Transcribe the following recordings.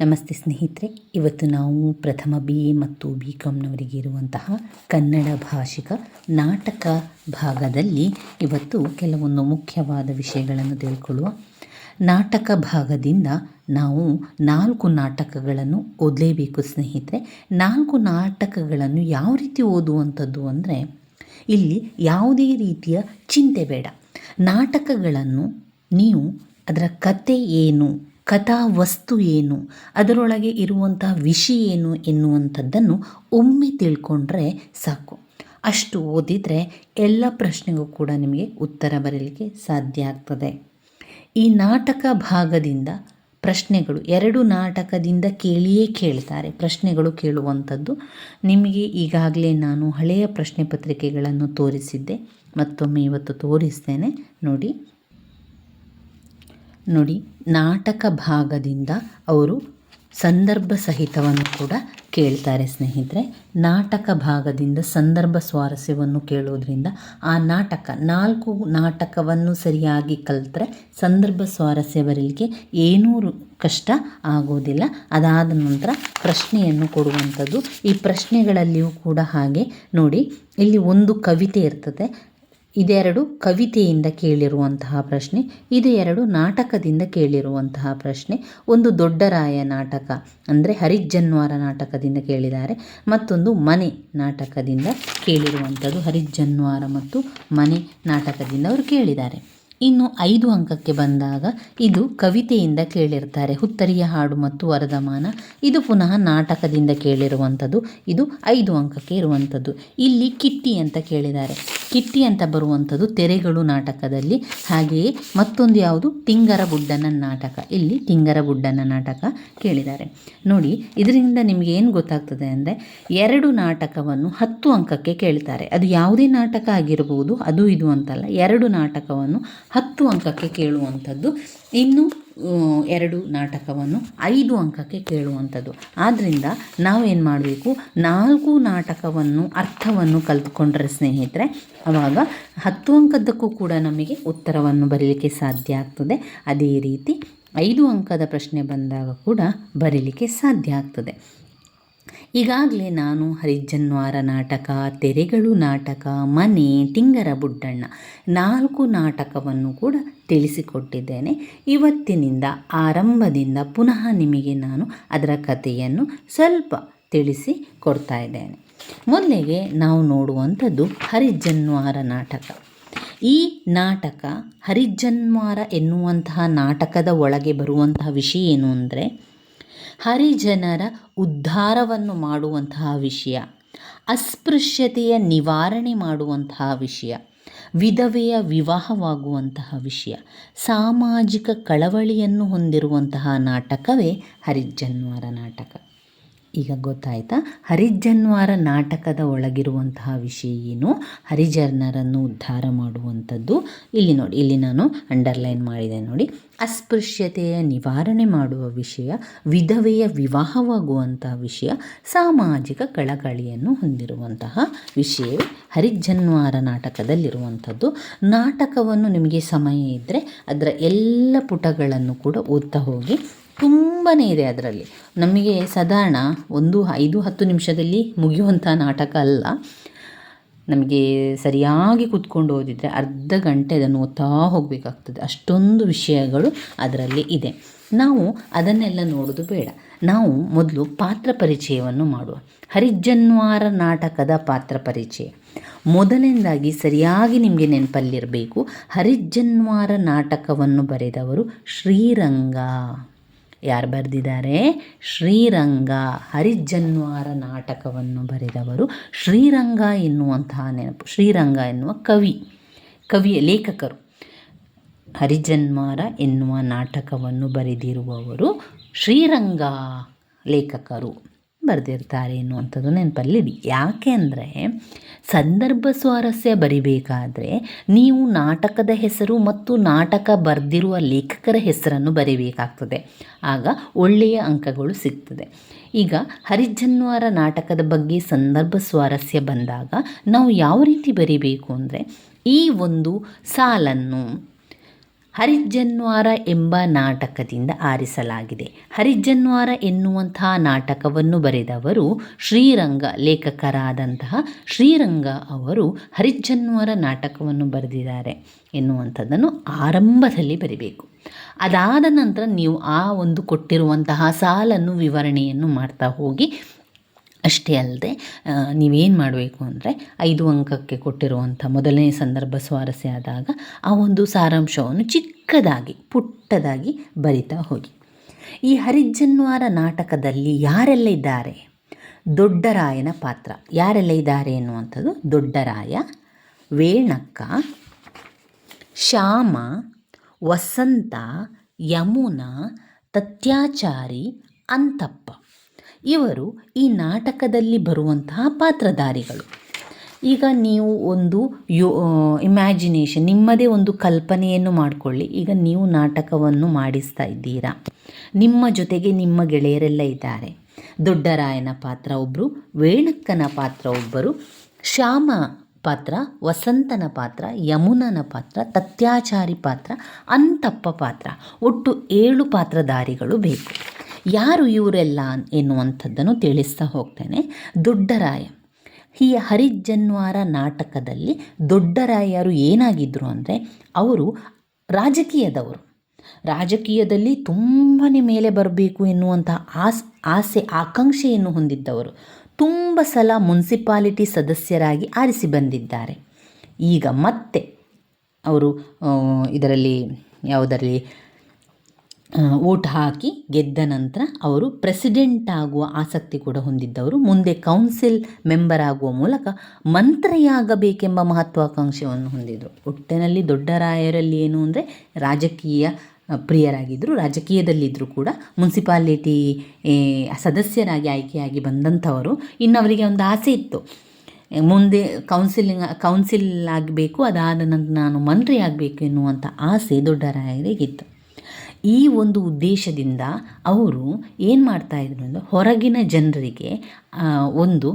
ನಮಸ್ತೆ ಸ್ನೇಹಿತರೆ, ಇವತ್ತು ನಾವು ಪ್ರಥಮ ಬಿ ಎ ಮತ್ತು ಬಿ ಕಾಮ್ನವರಿಗೆ ಇರುವಂತಹ ಕನ್ನಡ ಭಾಷಿಕ ನಾಟಕ ಭಾಗದಲ್ಲಿ ಇವತ್ತು ಕೆಲವೊಂದು ಮುಖ್ಯವಾದ ವಿಷಯಗಳನ್ನು ತಿಳ್ಕೊಳ್ಳುವ. ನಾಟಕ ಭಾಗದಿಂದ ನಾವು ನಾಲ್ಕು ನಾಟಕಗಳನ್ನು ಓದಲೇಬೇಕು ಸ್ನೇಹಿತರೆ. ನಾಲ್ಕು ನಾಟಕಗಳನ್ನು ಯಾವ ರೀತಿ ಓದುವಂಥದ್ದು ಅಂದರೆ, ಇಲ್ಲಿ ಯಾವುದೇ ರೀತಿಯ ಚಿಂತೆ ಬೇಡ. ನಾಟಕಗಳನ್ನು ನೀವು, ಅದರ ಕತೆ ಏನು ಕಥಾ ವಸ್ತು ಏನು? ಅದರೊಳಗೆ ಇರುವಂಥ ವಿಷಯ ಏನು ಎನ್ನುವಂಥದ್ದನ್ನು ಒಮ್ಮೆ ತಿಳ್ಕೊಂಡ್ರೆ ಸಾಕು. ಅಷ್ಟು ಓದಿದರೆ ಎಲ್ಲ ಪ್ರಶ್ನೆಗೂ ಕೂಡ ನಿಮಗೆ ಉತ್ತರ ಬರಲಿಕ್ಕೆ ಸಾಧ್ಯ ಆಗ್ತದೆ. ಈ ನಾಟಕ ಭಾಗದಿಂದ ಪ್ರಶ್ನೆಗಳು ಎರಡು ನಾಟಕದಿಂದ ಕೇಳಿಯೇ ಕೇಳ್ತಾರೆ. ಪ್ರಶ್ನೆಗಳು ಕೇಳುವಂಥದ್ದು. ನಿಮಗೆ ಈಗಾಗಲೇ ನಾನು ಹಳೆಯ ಪ್ರಶ್ನೆ ಪತ್ರಿಕೆಗಳನ್ನು ತೋರಿಸಿದ್ದೆ. ಮತ್ತೊಮ್ಮೆ ಇವತ್ತು ತೋರಿಸ್ತೇನೆ. ನೋಡಿ. ನೋಡಿ. ನಾಟಕ ಭಾಗದಿಂದ ಅವರು ಸಂದರ್ಭ ಸಹಿತವನ್ನು ಕೂಡ ಕೇಳ್ತಾರೆ ಸ್ನೇಹಿತರೆ. ನಾಟಕ ಭಾಗದಿಂದ ಸಂದರ್ಭ ಸ್ವಾರಸ್ಯವನ್ನು ಕೇಳೋದ್ರಿಂದ ಆ ನಾಟಕ, ನಾಲ್ಕು ನಾಟಕವನ್ನು ಸರಿಯಾಗಿ ಕಲಿತ್ರೆ ಸಂದರ್ಭ ಸ್ವಾರಸ್ಯ ಬರಲಿಕ್ಕೆ ಏನೂ ಕಷ್ಟ ಆಗೋದಿಲ್ಲ. ಅದಾದ ನಂತರ ಪ್ರಶ್ನೆಯನ್ನು ಕೊಡುವಂಥದ್ದು. ಈ ಪ್ರಶ್ನೆಗಳಲ್ಲಿಯೂ ಕೂಡ ಹಾಗೆ ನೋಡಿ, ಇಲ್ಲಿ ಒಂದು ಕವಿತೆ ಇರ್ತದೆ. ಇದೆರಡು ಕವಿತೆಯಿಂದ ಕೇಳಿರುವಂತಹ ಪ್ರಶ್ನೆ ಇದು ಎರಡು ನಾಟಕದಿಂದ ಕೇಳಿರುವಂತಹ ಪ್ರಶ್ನೆ. ಒಂದು ದೊಡ್ಡರಾಯ ನಾಟಕ ಅಂದರೆ ಹರಿಜನ್ವಾರ ನಾಟಕದಿಂದ ಕೇಳಿದ್ದಾರೆ, ಮತ್ತೊಂದು ಮನೆ ನಾಟಕದಿಂದ ಕೇಳಿರುವಂಥದ್ದು ಹರಿಜನ್ವಾರ ಮತ್ತು ಮನೆ ನಾಟಕದಿಂದ ಅವರು ಕೇಳಿದ್ದಾರೆ. ಇನ್ನು ಐದು ಅಂಕಕ್ಕೆ ಬಂದಾಗ ಇದು ಕವಿತೆಯಿಂದ ಕೇಳಿರ್ತಾರೆ. ಹುತ್ತರಿಯ ಹಾಡು ಮತ್ತು ವರದಮಾನ ಇದು ಪುನಃ ನಾಟಕದಿಂದ ಕೇಳಿರುವಂಥದ್ದು. ಇದು ಐದು ಅಂಕಕ್ಕೆ ಇರುವಂಥದ್ದು. ಇಲ್ಲಿ ಕಿಟ್ಟಿ ಅಂತ ಕೇಳಿದ್ದಾರೆ. ಕಿಟ್ಟಿ ಅಂತ ಬರುವಂಥದ್ದು ತೆರೆಗಳು ನಾಟಕದಲ್ಲಿ. ಹಾಗೆಯೇ ಮತ್ತೊಂದು ಯಾವುದು? ತಿಂಗರ ಬುಡ್ಡನ ನಾಟಕ. ಇಲ್ಲಿ ತಿಂಗರ ಬುಡ್ಡನ ನಾಟಕ ಕೇಳಿದ್ದಾರೆ. ನೋಡಿ, ಇದರಿಂದ ನಿಮಗೆ ಏನು ಗೊತ್ತಾಗ್ತದೆ ಅಂದರೆ ಎರಡು ನಾಟಕವನ್ನು ಹತ್ತು ಅಂಕಕ್ಕೆ ಕೇಳ್ತಾರೆ. ಅದು ಯಾವುದೇ ನಾಟಕ ಆಗಿರಬಹುದು ಅದು ಇದು ಅಂತಲ್ಲ. ಎರಡು ನಾಟಕವನ್ನು ಹತ್ತು ಅಂಕಕ್ಕೆ ಕೇಳುವಂಥದ್ದು. ಇನ್ನು ಎರಡು ನಾಟಕವನ್ನು ಐದು ಅಂಕಕ್ಕೆ ಕೇಳುವಂಥದ್ದು. ಆದ್ದರಿಂದ ನಾವೇನು ಮಾಡಬೇಕು? ನಾಲ್ಕು ನಾಟಕವನ್ನು, ಅರ್ಥವನ್ನು ಕಲಿತ್ಕೊಂಡ್ರೆ ಸ್ನೇಹಿತರೆ ಆವಾಗ ಹತ್ತು ಅಂಕದ್ದಕ್ಕೂ ಕೂಡ ನಮಗೆ ಉತ್ತರವನ್ನು ಬರೀಲಿಕ್ಕೆ ಸಾಧ್ಯ ಆಗ್ತದೆ. ಅದೇ ರೀತಿ ಐದು ಅಂಕದ ಪ್ರಶ್ನೆ ಬಂದಾಗ ಕೂಡ ಬರೀಲಿಕ್ಕೆ ಸಾಧ್ಯ ಆಗ್ತದೆ. ಈಗಾಗಲೇ ನಾನು ಹರಿಜನ್ವಾರ ನಾಟಕ, ತೆರೆಗಳು ನಾಟಕ, ಮನೆ ತಿಂಗರ ಬುಡ್ಡಣ್ಣ ನಾಲ್ಕು ನಾಟಕವನ್ನು ಕೂಡ ತಿಳಿಸಿಕೊಟ್ಟಿದ್ದೇನೆ. ಇವತ್ತಿನಿಂದ ಆರಂಭದಿಂದ ಪುನಃ ನಿಮಗೆ ನಾನು ಅದರ ಕಥೆಯನ್ನು ಸ್ವಲ್ಪ ತಿಳಿಸಿ ಕೊಡ್ತಾ ಇದ್ದೇನೆ. ಮೊದಲಿಗೆ ನಾವು ನೋಡುವಂಥದ್ದು ಹರಿಜನ್ವಾರ ನಾಟಕ. ಈ ನಾಟಕ ಹರಿಜನ್ವಾರ ಎನ್ನುವಂತಹ ನಾಟಕದ ಒಳಗೆ ಬರುವಂತಹ ವಿಷಯ ಏನು ಅಂದರೆ ಹರಿಜನರ ಉದ್ಧಾರವನ್ನು ಮಾಡುವಂತಹ ವಿಷಯ. ಅಸ್ಪೃಶ್ಯತೆಯ ನಿವಾರಣೆ ಮಾಡುವಂತಹ ವಿಷಯ. ವಿಧವೆಯ ವಿವಾಹವಾಗುವಂತಹ ವಿಷಯ. ಸಾಮಾಜಿಕ ಕಳವಳಿಯನ್ನು ಹೊಂದಿರುವಂತಹ ನಾಟಕವೇ ಹರಿಜನ್ವಾರ ನಾಟಕ. ಈಗ ಗೊತ್ತಾಯ್ತಾ? ಹರಿಜನ್ವಾರ ನಾಟಕದ ಒಳಗಿರುವಂತಹ ವಿಷಯ ಏನು? ಹರಿಜನರನ್ನು ಉದ್ಧಾರ ಮಾಡುವಂಥದ್ದು. ಇಲ್ಲಿ ನೋಡಿ, ಇಲ್ಲಿ ನಾನು ಅಂಡರ್ಲೈನ್ ಮಾಡಿದೆ ನೋಡಿ. ಅಸ್ಪೃಶ್ಯತೆಯ ನಿವಾರಣೆ ಮಾಡುವ ವಿಷಯ, ವಿಧವೆಯ ವಿವಾಹವಾಗುವಂತಹ ವಿಷಯ, ಸಾಮಾಜಿಕ ಕಳಕಳಿಯನ್ನು ಹೊಂದಿರುವಂತಹ ವಿಷಯವೇ ಹರಿಜನ್ವಾರ ನಾಟಕದಲ್ಲಿರುವಂಥದ್ದು. ನಾಟಕವನ್ನು ನಿಮಗೆ ಸಮಯ ಇದ್ದರೆ ಅದರ ಎಲ್ಲ ಪುಟಗಳನ್ನು ಕೂಡ ಓದ್ತಾ ಹೋಗಿ. ತುಂಬಾ ಇದೆ ಅದರಲ್ಲಿ. ನಮಗೆ ಸಾಧಾರಣ ಒಂದು ಐದು ಹತ್ತು ನಿಮಿಷದಲ್ಲಿ ಮುಗಿಯುವಂಥ ನಾಟಕ ಅಲ್ಲ. ನಮಗೆ ಸರಿಯಾಗಿ ಕೂತ್ಕೊಂಡು ಓದಿದರೆ ಅರ್ಧ ಗಂಟೆ ಅದನ್ನು ಓದ್ತಾ ಹೋಗಬೇಕಾಗ್ತದೆ. ಅಷ್ಟೊಂದು ವಿಷಯಗಳು ಅದರಲ್ಲಿ ಇದೆ. ನಾವು ಅದನ್ನೆಲ್ಲ ನೋಡೋದು ಬೇಡ. ನಾವು ಮೊದಲು ಪಾತ್ರ ಪರಿಚಯವನ್ನು ಮಾಡುವ. ಹರಿಜನ್ವಾರ ನಾಟಕದ ಪಾತ್ರ ಪರಿಚಯ. ಮೊದಲನೇದಾಗಿ ಸರಿಯಾಗಿ ನಿಮಗೆ ನೆನಪಲ್ಲಿರಬೇಕು. ಹರಿಜನ್ವಾರ ನಾಟಕವನ್ನು ಬರೆದವರು ಶ್ರೀರಂಗ. ಯಾರು ಬರೆದಿದ್ದಾರೆ? ಶ್ರೀರಂಗ, ಹರಿಜನ್ವಾರ ನಾಟಕವನ್ನು ಬರೆದವರು. ಶ್ರೀರಂಗ ಎನ್ನುವಂತಹ ನೆನಪು, ಶ್ರೀರಂಗ ಎನ್ನುವ ಕವಿ, ಕವಿಯ ಲೇಖಕರು. ಹರಿಜನ್ವಾರ ಎನ್ನುವ ನಾಟಕವನ್ನು ಬರೆದಿರುವವರು ಶ್ರೀರಂಗ ಲೇಖಕರು. ಬರೆದಿರ್ತಾರೆ ಅನ್ನುವಂಥದ್ದು ನೆನಪಲ್ಲಿಡಿ ಯಾಕೆ ಅಂದರೆ ಸಂದರ್ಭ ಸ್ವಾರಸ್ಯ ಬರಿಬೇಕಾದರೆ ನೀವು ನಾಟಕದ ಹೆಸರು ಮತ್ತು ನಾಟಕ ಬರೆದಿರುವ ಲೇಖಕರ ಹೆಸರನ್ನು ಬರೀಬೇಕಾಗ್ತದೆ. ಆಗ ಒಳ್ಳೆಯ ಅಂಕಗಳು ಸಿಗ್ತದೆ. ಈಗ ಹರಿಜನ್ವಾರ ನಾಟಕದ ಬಗ್ಗೆ ಸಂದರ್ಭ ಸ್ವಾರಸ್ಯ ಬಂದಾಗ ನಾವು ಯಾವ ರೀತಿ ಬರಿಬೇಕು ಅಂದರೆ ಈ ಒಂದು ಸಾಲನ್ನು ಹರಿಜನ್ವಾರ ಎಂಬ ನಾಟಕದಿಂದ ಆರಿಸಲಾಗಿದೆ. ಹರಿಜನ್ವಾರ ಎನ್ನುವಂತಹ ನಾಟಕವನ್ನು ಬರೆದವರು ಶ್ರೀರಂಗ ಲೇಖಕರಾದಂತಹ ಶ್ರೀರಂಗ ಅವರು ಹರಿಜನ್ವಾರ ನಾಟಕವನ್ನು ಬರೆದಿದ್ದಾರೆ ಎನ್ನುವಂಥದ್ದನ್ನು ಆರಂಭದಲ್ಲಿ ಬರಿಬೇಕು. ಅದಾದ ನಂತರ ನೀವು ಆ ಒಂದು ಕೊಟ್ಟಿರುವಂತಹ ಸಾಲನ್ನು ವಿವರಣೆಯನ್ನು ಮಾಡ್ತಾ ಹೋಗಿ ಅಷ್ಟೇ ಅಲ್ಲದೆ ನೀವೇನು ಮಾಡಬೇಕು ಅಂದರೆ ಐದು ಅಂಕಕ್ಕೆ ಕೊಟ್ಟಿರುವಂಥ ಮೊದಲನೇ ಸಂದರ್ಭ ಸ್ವಾರಸ್ಯ ಆದಾಗ ಆ ಒಂದು ಸಾರಾಂಶವನ್ನು ಚಿಕ್ಕದಾಗಿ, ಪುಟ್ಟದಾಗಿ ಬರಿತಾ ಹೋಗಿ. ಈ ಹರಿಜನ್ವಾರ ನಾಟಕದಲ್ಲಿ ಯಾರೆಲ್ಲ ಇದ್ದಾರೆ? ದೊಡ್ಡರಾಯನ ಪಾತ್ರ. ಯಾರೆಲ್ಲ ಇದ್ದಾರೆ ಎನ್ನುವಂಥದ್ದು ದೊಡ್ಡರಾಯ ವೇಣಕ್ಕ ಶ್ಯಾಮ, ವಸಂತ, ಯಮುನಾ, ತತ್ಯಾಚಾರಿ, ಅಂತಪ್ಪ. ಇವರು ಈ ನಾಟಕದಲ್ಲಿ ಬರುವಂತಹ ಪಾತ್ರಧಾರಿಗಳು. ಈಗ ನೀವು ಒಂದು ಯೋ ಇಮ್ಯಾಜಿನೇಷನ್ ನಿಮ್ಮದೇ ಒಂದು ಕಲ್ಪನೆಯನ್ನು ಮಾಡಿಕೊಳ್ಳಿ. ಈಗ ನೀವು ನಾಟಕವನ್ನು ಮಾಡಿಸ್ತಾ ಇದ್ದೀರಾ. ನಿಮ್ಮ ಜೊತೆಗೆ ನಿಮ್ಮ ಗೆಳೆಯರೆಲ್ಲ ಇದ್ದಾರೆ. ದೊಡ್ಡರಾಯನ ಪಾತ್ರ ಒಬ್ಬರು ವೇಣಕ್ಕನ ಪಾತ್ರ ಒಬ್ಬರು, ಶ್ಯಾಮ ಪಾತ್ರ, ವಸಂತನ ಪಾತ್ರ, ಯಮುನನ ಪಾತ್ರ, ತತ್ಯಾಚಾರಿ ಪಾತ್ರ, ಅಂತಪ್ಪ ಪಾತ್ರ. ಒಟ್ಟು ಏಳು ಪಾತ್ರಧಾರಿಗಳು ಬೇಕು. ಯಾರು ಇವರೆಲ್ಲ ಎನ್ನುವಂಥದ್ದನ್ನು ತಿಳಿಸ್ತಾ ಹೋಗ್ತೇನೆ. ದೊಡ್ಡರಾಯ. ಈ ಹರಿಜನ್ವಾರ ನಾಟಕದಲ್ಲಿ ದೊಡ್ಡರಾಯರು ಏನಾಗಿದ್ದರು ಅಂದರೆ, ಅವರು ರಾಜಕೀಯದವರು. ರಾಜಕೀಯದಲ್ಲಿ ತುಂಬಾ ಮೇಲೆ ಬರಬೇಕು ಎನ್ನುವಂಥ ಆಸ್, ಆಸೆ, ಆಕಾಂಕ್ಷೆಯನ್ನು ಹೊಂದಿದ್ದವರು. ತುಂಬ ಸಲ ಮುನ್ಸಿಪಾಲಿಟಿ ಸದಸ್ಯರಾಗಿ ಆರಿಸಿ ಬಂದಿದ್ದಾರೆ. ಈಗ ಮತ್ತೆ ಅವರು ಇದರಲ್ಲಿ ಯಾವುದರಲ್ಲಿ ಓಟ್ ಹಾಕಿ ಗೆದ್ದ ನಂತರ ಅವರು ಪ್ರೆಸಿಡೆಂಟ್ ಆಗುವ ಆಸಕ್ತಿ ಕೂಡ ಹೊಂದಿದ್ದವರು. ಮುಂದೆ ಕೌನ್ಸಿಲ್ ಮೆಂಬರ್ ಆಗುವ ಮೂಲಕ ಮಂತ್ರಿಯಾಗಬೇಕೆಂಬ ಮಹತ್ವಾಕಾಂಕ್ಷೆಯನ್ನು ಹೊಂದಿದ್ದರು ಒಟ್ಟಿನಲ್ಲಿ ದೊಡ್ಡ ರಾಯರಲ್ಲಿ ಏನು ಅಂದರೆ ರಾಜಕೀಯ ಪ್ರಿಯರಾಗಿದ್ದರು ರಾಜಕೀಯದಲ್ಲಿದ್ದರೂ ಕೂಡ ಮುನ್ಸಿಪಾಲಿಟಿ ಸದಸ್ಯರಾಗಿ ಆಯ್ಕೆಯಾಗಿ ಬಂದಂಥವರು. ಇನ್ನು ಅವರಿಗೆ ಒಂದು ಆಸೆ ಇತ್ತು. ಮುಂದೆ ಕೌನ್ಸಿಲಿಂಗ್ ಕೌನ್ಸಿಲ್ ಆಗಬೇಕು, ಅದಾದ ನಂತರ ನಾನು ಮಂತ್ರಿ ಆಗಬೇಕು ಎನ್ನುವಂಥ ಆಸೆ ದೊಡ್ಡರಾಯರಿಗಿತ್ತು ಈ ಒಂದು ಉದ್ದೇಶದಿಂದ ಅವರು ಏನು ಮಾಡ್ತಾಯಿದ್ರು ಅಂದರೆ ಹೊರಗಿನ ಜನರಿಗೆ ಒಂದು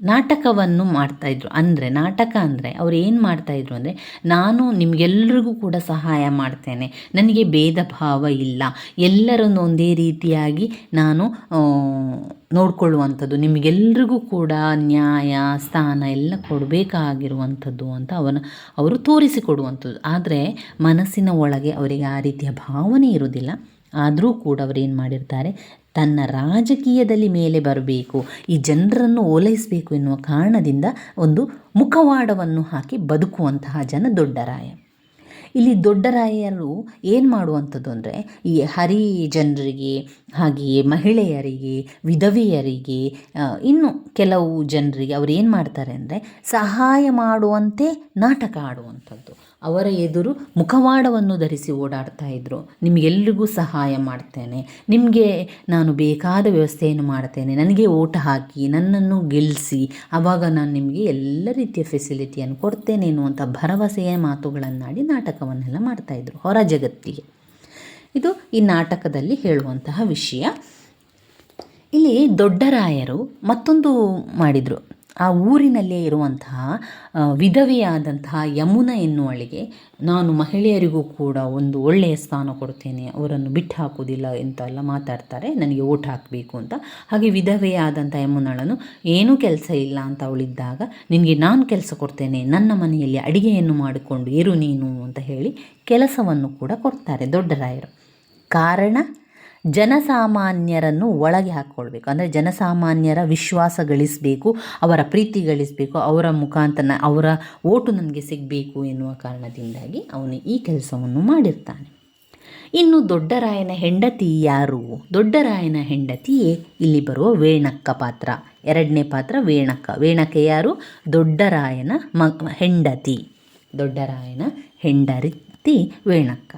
ನಾಟಕವನ್ನು ಮಾಡ್ತಾಯಿದ್ರು ಅಂದರೆ ನಾಟಕ ಅಂದರೆ ಅವ್ರು ಏನು ಮಾಡ್ತಾಯಿದ್ರು ಅಂದರೆ ನಾನು ನಿಮಗೆಲ್ರಿಗೂ ಕೂಡ ಸಹಾಯ ಮಾಡ್ತೇನೆ. ನನಗೆ ಭೇದ ಭಾವ ಇಲ್ಲ. ಎಲ್ಲರನ್ನು ಒಂದೇ ರೀತಿಯಾಗಿ ನಾನು ನೋಡಿಕೊಳ್ಳುವಂಥದ್ದು. ನಿಮಗೆಲ್ರಿಗೂ ಕೂಡ ನ್ಯಾಯ, ಸ್ಥಾನ ಎಲ್ಲ ಕೊಡಬೇಕಾಗಿರುವಂಥದ್ದು ಅಂತ ಅವನ, ಅವರು ತೋರಿಸಿಕೊಡುವಂಥದ್ದು. ಆದರೆ ಮನಸ್ಸಿನ ಒಳಗೆ ಅವರಿಗೆ ಆ ರೀತಿಯ ಭಾವನೆ ಇರುವುದಿಲ್ಲ. ಆದರೂ ಕೂಡ ಅವರೇನು ಮಾಡಿರ್ತಾರೆ, ತನ್ನ ರಾಜಕೀಯದಲ್ಲಿ ಮೇಲೆ ಬರಬೇಕು, ಈ ಜನರನ್ನು ಓಲೈಸಬೇಕು ಎನ್ನುವ ಕಾರಣದಿಂದ ಒಂದು ಮುಖವಾಡವನ್ನು ಹಾಕಿ ಬದುಕುವಂತಹ ಜನ ದೊಡ್ಡರಾಯ. ಇಲ್ಲಿ ದೊಡ್ಡರಾಯರು ಏನು ಮಾಡುವಂಥದ್ದು ಅಂದರೆ, ಈ ಹರಿ ಜನರಿಗೆ, ಹಾಗೆಯೇ ಮಹಿಳೆಯರಿಗೆ, ವಿಧವೆಯರಿಗೆ ಇನ್ನು ಕೆಲವು ಜನರಿಗೆ ಅವರು ಏನು ಮಾಡ್ತಾರೆ ಅಂದರೆ, ಸಹಾಯ ಮಾಡುವಂತೆ ನಾಟಕ ಆಡುವಂಥದ್ದು. ಅವರ ಎದುರು ಮುಖವಾಡವನ್ನು ಧರಿಸಿ ಓಡಾಡ್ತಾ ಇದ್ದರು ನಿಮಗೆಲ್ರಿಗೂ ಸಹಾಯ ಮಾಡ್ತೇನೆ. ನಿಮಗೆ ನಾನು ಬೇಕಾದ ವ್ಯವಸ್ಥೆಯನ್ನು ಮಾಡ್ತೇನೆ. ನನಗೆ ಓಟ ಹಾಕಿ, ನನ್ನನ್ನು ಗೆಲ್ಲಿಸಿ ಆವಾಗ ನಾನು ನಿಮಗೆ ಎಲ್ಲ ರೀತಿಯ ಫೆಸಿಲಿಟಿಯನ್ನು ಕೊಡ್ತೇನೆ ಎನ್ನುವಂಥ ಭರವಸೆಯ ಮಾತುಗಳನ್ನಾಡಿ ನಾಟಕವನ್ನೆಲ್ಲ ಮಾಡ್ತಾಯಿದ್ರು ಹೊರ ಜಗತ್ತಿಗೆ. ಇದು ಈ ನಾಟಕದಲ್ಲಿ ಹೇಳುವಂತಹ ವಿಷಯ. ಇಲ್ಲಿ ದೊಡ್ಡರಾಯರು ಮತ್ತೊಂದು ಮಾಡಿದರು. ಆ ಊರಿನಲ್ಲೇ ಇರುವಂತಹ ವಿಧವೆಯಾದಂತಹ ಯಮುನ ಎನ್ನುವಳಿಗೆ ನಾನು ಮಹಿಳೆಯರಿಗೂ ಕೂಡ ಒಂದು ಒಳ್ಳೆಯ ಸ್ಥಾನ ಕೊಡ್ತೇನೆ. ಅವರನ್ನು ಬಿಟ್ಟು ಹಾಕುವುದಿಲ್ಲ ಎಂತೆಲ್ಲ ಮಾತಾಡ್ತಾರೆ. ನನಗೆ ಓಟ್ ಹಾಕಬೇಕು ಅಂತ. ಹಾಗೆ ವಿಧವೆಯಾದಂಥ ಯಮುನಳನು ಏನೂ ಕೆಲಸ ಇಲ್ಲ ಅಂತ ಅವಳಿದ್ದಾಗ, ನಿನಗೆ ನಾನು ಕೆಲಸ ಕೊಡ್ತೇನೆ. ನನ್ನ ಮನೆಯಲ್ಲಿ ಅಡಿಗೆಯನ್ನು ಮಾಡಿಕೊಂಡು ಇರು ನೀನು ಅಂತ ಹೇಳಿ ಕೆಲಸವನ್ನು ಕೂಡ ಕೊಡ್ತಾರೆ ದೊಡ್ಡರಾಯರು ಕಾರಣ ಜನಸಾಮಾನ್ಯರನ್ನು ಒಳಗೆ ಹಾಕ್ಕೊಳ್ಬೇಕು ಅಂದರೆ ಜನಸಾಮಾನ್ಯರ ವಿಶ್ವಾಸ ಗಳಿಸಬೇಕು, ಅವರ ಪ್ರೀತಿ ಗಳಿಸಬೇಕು, ಅವರ ಮುಖಾಂತರ ಅವರ ಓಟು ನನಗೆ ಸಿಗಬೇಕು ಎನ್ನುವ ಕಾರಣದಿಂದಾಗಿ ಅವನು ಈ ಕೆಲಸವನ್ನು ಮಾಡಿರ್ತಾನೆ. ಇನ್ನು ದೊಡ್ಡರಾಯನ ಹೆಂಡತಿ ಯಾರು? ದೊಡ್ಡರಾಯನ ಹೆಂಡತಿಯೇ ಇಲ್ಲಿ ಬರುವ ವೇಣಕ್ಕ ಪಾತ್ರ. ಎರಡನೇ ಪಾತ್ರ ವೇಣಕ್ಕ. ವೇಣಕ್ಕ ಯಾರು? ದೊಡ್ಡರಾಯನ ಮ ಹೆಂಡತಿ. ದೊಡ್ಡರಾಯನ ಹೆಂಡತಿ ವೇಣಕ್ಕ.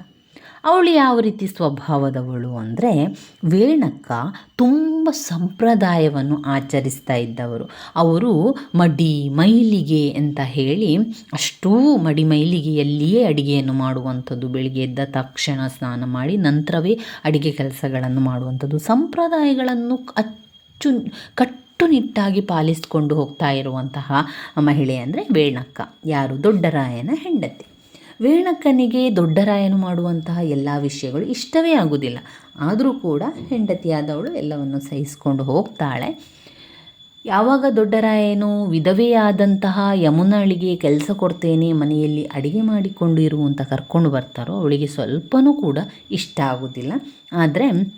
ಅವಳು ಯಾವ ರೀತಿ ಸ್ವಭಾವದವಳು ಅಂದರೆ ವೇಣಕ್ಕ ತುಂಬ ಸಂಪ್ರದಾಯವನ್ನು ಆಚರಿಸ್ತಾ ಇದ್ದವರು. ಅವರು ಮಡಿ ಮೈಲಿಗೆ ಅಂತ ಹೇಳಿ ಅಷ್ಟೂ ಮಡಿ ಮೈಲಿಗೆಯಲ್ಲಿಯೇ ಅಡಿಗೆಯನ್ನು ಮಾಡುವಂಥದ್ದು. ಬೆಳಿಗ್ಗೆ ಎದ್ದ ತಕ್ಷಣ ಸ್ನಾನ ಮಾಡಿ ನಂತರವೇ ಅಡುಗೆ ಕೆಲಸಗಳನ್ನು ಮಾಡುವಂಥದ್ದು. ಸಂಪ್ರದಾಯಗಳನ್ನು ಅಚ್ಚು ಕಟ್ಟುನಿಟ್ಟಾಗಿ ಪಾಲಿಸಿಕೊಂಡು ಹೋಗ್ತಾ ಇರುವಂತಹ ಮಹಿಳೆ ಅಂದರೆ ವೇಣಕ್ಕ ಯಾರು? ದೊಡ್ಡರಾಯನ ಹೆಂಡತಿ. ವೇಣಕ್ಕನಿಗೆ ದೊಡ್ಡರಾಯನು ಮಾಡುವಂತಹ ಎಲ್ಲ ವಿಷಯಗಳು ಇಷ್ಟವೇ ಆಗುವುದಿಲ್ಲ. ಆದರೂ ಕೂಡ ಹೆಂಡತಿಯಾದವಳು ಎಲ್ಲವನ್ನು ಸಹಿಸಿಕೊಂಡು ಹೋಗ್ತಾಳೆ. ಯಾವಾಗ ದೊಡ್ಡರಾಯನು ವಿಧವೆಯಾದಂತಹ ಯಮುನಾಳಿಗೆ ಕೆಲಸ ಕೊಡ್ತೇನೆ, ಮನೆಯಲ್ಲಿ ಅಡಿಗೆ ಮಾಡಿಕೊಂಡು ಇರು ಅಂತ ಕರ್ಕೊಂಡು ಬರ್ತಾರೋ, ಅವಳಿಗೆ ಸ್ವಲ್ಪನೂ ಕೂಡ ಇಷ್ಟ ಆಗೋದಿಲ್ಲ ಆದರೆ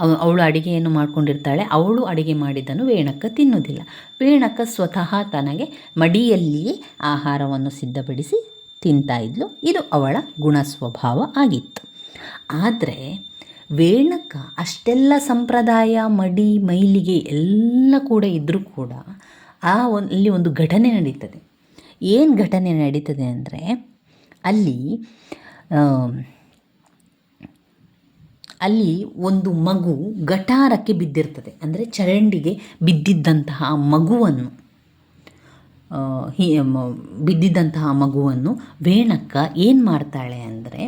ಅವ, ಅವಳು ಅಡಿಗೆಯನ್ನು ಮಾಡ್ಕೊಂಡಿರ್ತಾಳೆ, ಅವಳು ಅಡಿಗೆ ಮಾಡಿದ್ದನ್ನು ವೇಣಕ್ಕ ತಿನ್ನುವುದಿಲ್ಲ. ವೇಣಕ್ಕ ಸ್ವತಃ ತನಗೆ ಮಡಿಯಲ್ಲಿಯೇ ಆಹಾರವನ್ನು ಸಿದ್ಧಪಡಿಸಿ ತಿಂತಾ ಇದ್ಲು. ಇದು ಅವಳ ಗುಣ ಸ್ವಭಾವ ಆಗಿತ್ತು. ಆದರೆ ವೇಣಕ್ಕ ಅಷ್ಟೆಲ್ಲ ಸಂಪ್ರದಾಯ, ಮಡಿ, ಮೈಲಿಗೆ ಎಲ್ಲ ಕೂಡ ಇದ್ದರೂ ಕೂಡ ಆ ಅಲ್ಲಿ ಒಂದು ಘಟನೆ ನಡೀತದೆ. ಏನು ಘಟನೆ ನಡೀತದೆ ಅಂದರೆ ಅಲ್ಲಿ ಅಲ್ಲಿ ಒಂದು ಮಗು ಗಟಾರಕ್ಕೆ ಬಿದ್ದಿರ್ತದೆ. ಅಂದರೆ ಚರಂಡಿಗೆ ಬಿದ್ದಿದ್ದಂತಹ ಮಗುವನ್ನು ಬಿದ್ದಿದ್ದಂತಹ ಮಗುವನ್ನು ವೇಣಕ್ಕ ಏನು ಮಾಡ್ತಾಳೆ ಅಂದರೆ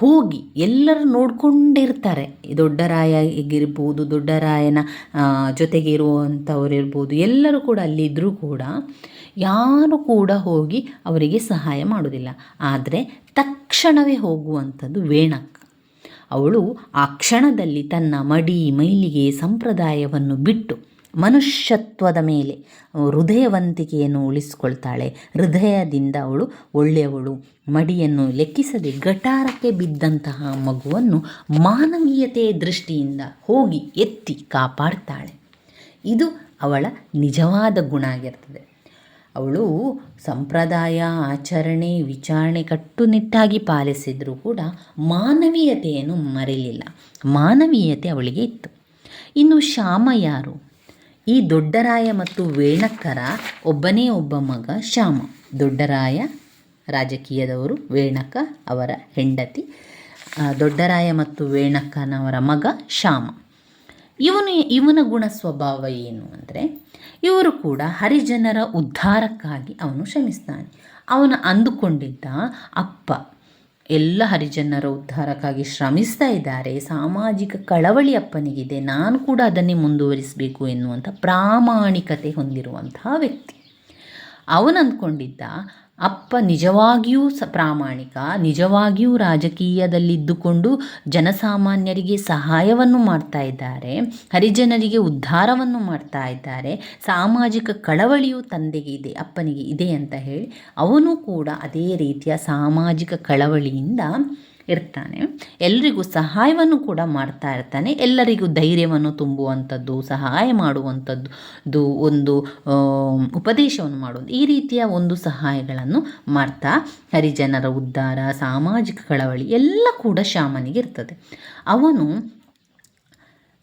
ಹೋಗಿ ಎಲ್ಲರೂ ನೋಡಿಕೊಂಡಿರ್ತಾರೆ. ದೊಡ್ಡರಾಯಗಿರ್ಬೋದು ದೊಡ್ಡರಾಯನ ಜೊತೆಗೆ ಇರುವಂಥವರಿರ್ಬೋದು ಎಲ್ಲರೂ ಕೂಡ ಅಲ್ಲಿದ್ದರೂ ಕೂಡ ಯಾರು ಕೂಡ ಹೋಗಿ ಅವರಿಗೆ ಸಹಾಯ ಮಾಡೋದಿಲ್ಲ ಆದರೆ ತಕ್ಷಣವೇ ಹೋಗುವಂಥದ್ದು ವೇಣಕ್ಕ. ಅವಳು ಆ ಕ್ಷಣದಲ್ಲಿ ತನ್ನ ಮಡಿ, ಮೈಲಿಗೆ ಸಂಪ್ರದಾಯವನ್ನು ಬಿಟ್ಟು ಮನುಷ್ಯತ್ವದ ಮೇಲೆ ಹೃದಯವಂತಿಕೆಯನ್ನು ಉಳಿಸಿಕೊಳ್ತಾಳೆ. ಹೃದಯದಿಂದ ಅವಳು ಒಳ್ಳೆಯವಳು. ಮಡಿಯನ್ನು ಲೆಕ್ಕಿಸದೆ ಗಟಾರಕ್ಕೆ ಬಿದ್ದಂತಹ ಮಗುವನ್ನು ಮಾನವೀಯತೆಯ ದೃಷ್ಟಿಯಿಂದ ಹೋಗಿ ಎತ್ತಿ ಕಾಪಾಡ್ತಾಳೆ. ಇದು ಅವಳ ನಿಜವಾದ ಗುಣ ಆಗಿರ್ತದೆ. ಅವಳು ಸಂಪ್ರದಾಯ, ಆಚರಣೆ, ವಿಚಾರಣೆ ಕಟ್ಟುನಿಟ್ಟಾಗಿ ಪಾಲಿಸಿದರೂ ಕೂಡ ಮಾನವೀಯತೆಯನ್ನು ಮರೆಯಲಿಲ್ಲ. ಮಾನವೀಯತೆ ಅವಳಿಗೆ ಇತ್ತು. ಇನ್ನು ಶ್ಯಾಮ ಯಾರು? ಈ ದೊಡ್ಡರಾಯ ಮತ್ತು ವೇಣಕ್ಕರ ಒಬ್ಬನೇ ಒಬ್ಬ ಮಗ ಶ್ಯಾಮ. ದೊಡ್ಡರಾಯ ರಾಜಕೀಯದವರು ವೇಣಕ್ಕ ಅವರ ಹೆಂಡತಿ ದೊಡ್ಡರಾಯ ಮತ್ತು ವೇಣಕ್ಕನವರ ಮಗ ಶ್ಯಾಮ. ಇವನು, ಇವನ ಗುಣ ಸ್ವಭಾವ ಏನು ಅಂದರೆ, ಇವರು ಕೂಡ ಹರಿಜನರ ಉದ್ಧಾರಕ್ಕಾಗಿ ಅವನು ಶ್ರಮಿಸ್ತಾನೆ. ಅವನು ಅಂದುಕೊಂಡಿದ್ದ ಅಪ್ಪ ಎಲ್ಲ ಹರಿಜನರ ಉದ್ಧಾರಕ್ಕಾಗಿ ಶ್ರಮಿಸ್ತಾ ಇದ್ದಾರೆ. ಸಾಮಾಜಿಕ ಕಳವಳಿ ಅಪ್ಪನಿಗಿದೆ. ನಾನು ಕೂಡ ಅದನ್ನೇ ಮುಂದುವರಿಸಬೇಕು ಎನ್ನುವಂಥ ಪ್ರಾಮಾಣಿಕತೆ ಹೊಂದಿರುವಂತಹ ವ್ಯಕ್ತಿ. ಅವನು ಅಂದ್ಕೊಂಡಿದ್ದ ಅಪ್ಪ ನಿಜವಾಗಿಯೂ ಸ ಪ್ರಾಮಾಣಿಕ, ನಿಜವಾಗಿಯೂ ರಾಜಕೀಯದಲ್ಲಿದ್ದುಕೊಂಡು ಜನಸಾಮಾನ್ಯರಿಗೆ ಸಹಾಯವನ್ನು ಮಾಡ್ತಾ ಇದ್ದಾರೆ, ಹರಿಜನರಿಗೆ ಉದ್ಧಾರವನ್ನು ಮಾಡ್ತಾ ಇದ್ದಾರೆ, ಸಾಮಾಜಿಕ ಕಳವಳಿಯು ತಂದೆಗೆ ಇದೆ, ಅಪ್ಪನಿಗೆ ಇದೆ ಅಂತ ಹೇಳಿ ಅವನು ಕೂಡ ಅದೇ ರೀತಿಯ ಸಾಮಾಜಿಕ ಕಳವಳಿಯಿಂದ ಇರ್ತಾನೆ. ಎಲ್ಲರಿಗೂ ಸಹಾಯವನ್ನು ಕೂಡ ಮಾಡ್ತಾ ಇರ್ತಾನೆ. ಎಲ್ಲರಿಗೂ ಧೈರ್ಯವನ್ನು ತುಂಬುವಂಥದ್ದು, ಸಹಾಯ ಮಾಡುವಂಥದ್ದು ಒಂದು ಉಪದೇಶವನ್ನು ಮಾಡುವಂಥ ಈ ರೀತಿಯ ಒಂದು ಸಹಾಯಗಳನ್ನು ಮಾಡ್ತಾ ಹರಿಜನರ ಉದ್ಧಾರ, ಸಾಮಾಜಿಕ ಕಳವಳಿ ಎಲ್ಲ ಕೂಡ ಶ್ಯಾಮನಿಗೆ ಇರ್ತದೆ. ಅವನು